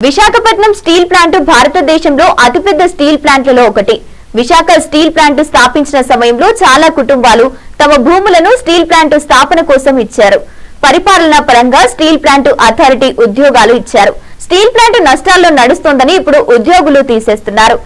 Visakhapatnam steel plant భారతదేశంలో అతిపెద్ద steel ప్లాంట్లలో ఒకటి. విశాఖ స్టీల్ ప్లాంట్ స్థాపించిన సమయంలో చాలా కుటుంబాలు తమ భూములను స్టీల్ ప్లాంట్ స్థాపన కోసం ఇచ్చారు. పరిపాలనా పరంగా స్టీల్ ప్లాంట్ అథారిటీ ఉద్యోగాలు ఇచ్చారు. స్టీల్ ప్లాంట్ నష్టాల్లో నడుస్తోందని ఇప్పుడు ఉద్యోగులు తీసేస్తున్నారు.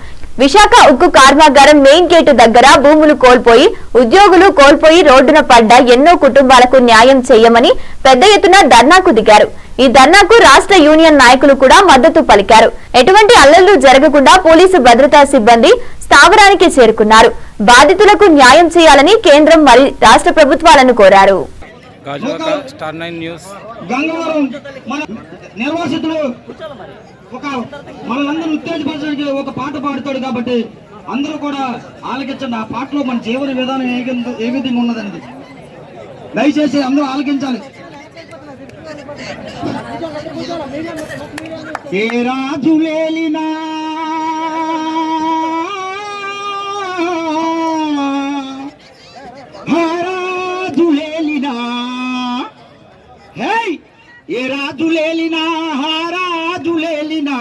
విశాఖ ఉక్కు కర్మాగారం మెయిన్ గేటు దగ్గర భూములు కోల్పోయి ఉద్యోగులు కోల్పోయి రోడ్డున పడ్డ ఎన్నో కుటుంబాలకు న్యాయం చేయమని పెద్ద ఎత్తున ధర్నాకు దిగారు. ఈ ధర్నాకు రాష్ట్ర యూనియన్ నాయకులు కూడా మద్దతు పలికారు. ఎటువంటి అల్లర్లు జరగకుండా పోలీసు భద్రతా సిబ్బంది స్థావరానికి చేరుకున్నారు. బాధితులకు న్యాయం చేయాలని కేంద్రం మరి రాష్ట్ర ప్రభుత్వాలను కోరారు. నిర్వాసితులు ఒక మనందరూ ఉత్తేజపరచడానికి ఒక పాట పాడుతాడు కాబట్టి అందరూ కూడా ఆలకించండి. ఆ పాటలో మన జీవన విధానం ఏ విధంగా- ఏ విధంగా ఉన్నదనేది. దయచేసి అందరూ ఆలకించాలి. ఏ రాజు లేలినా రాజులేలినా హే! ఏ రాజులేలినా ఏలినా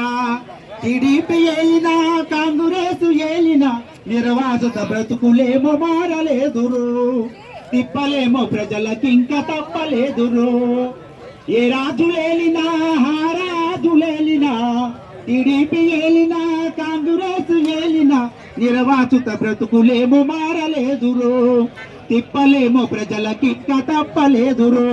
టీడీపీ ఏలినా కాంగ్రెస్ ఏలినా నిర్వాసిత బ్రతుకులేమో మారలేదురు. తిప్పలేమో ప్రజలకింక తప్పలేదురు. ఏ రాజులేలినా రాజులేలినా టీడీపీ ఏలినా కాంగ్రెస్ ఏలినా నిర్వాసిత బ్రతుకులేమో మారలేదురు. తిప్పలేమో ప్రజలకిక్క తప్పలేదురు.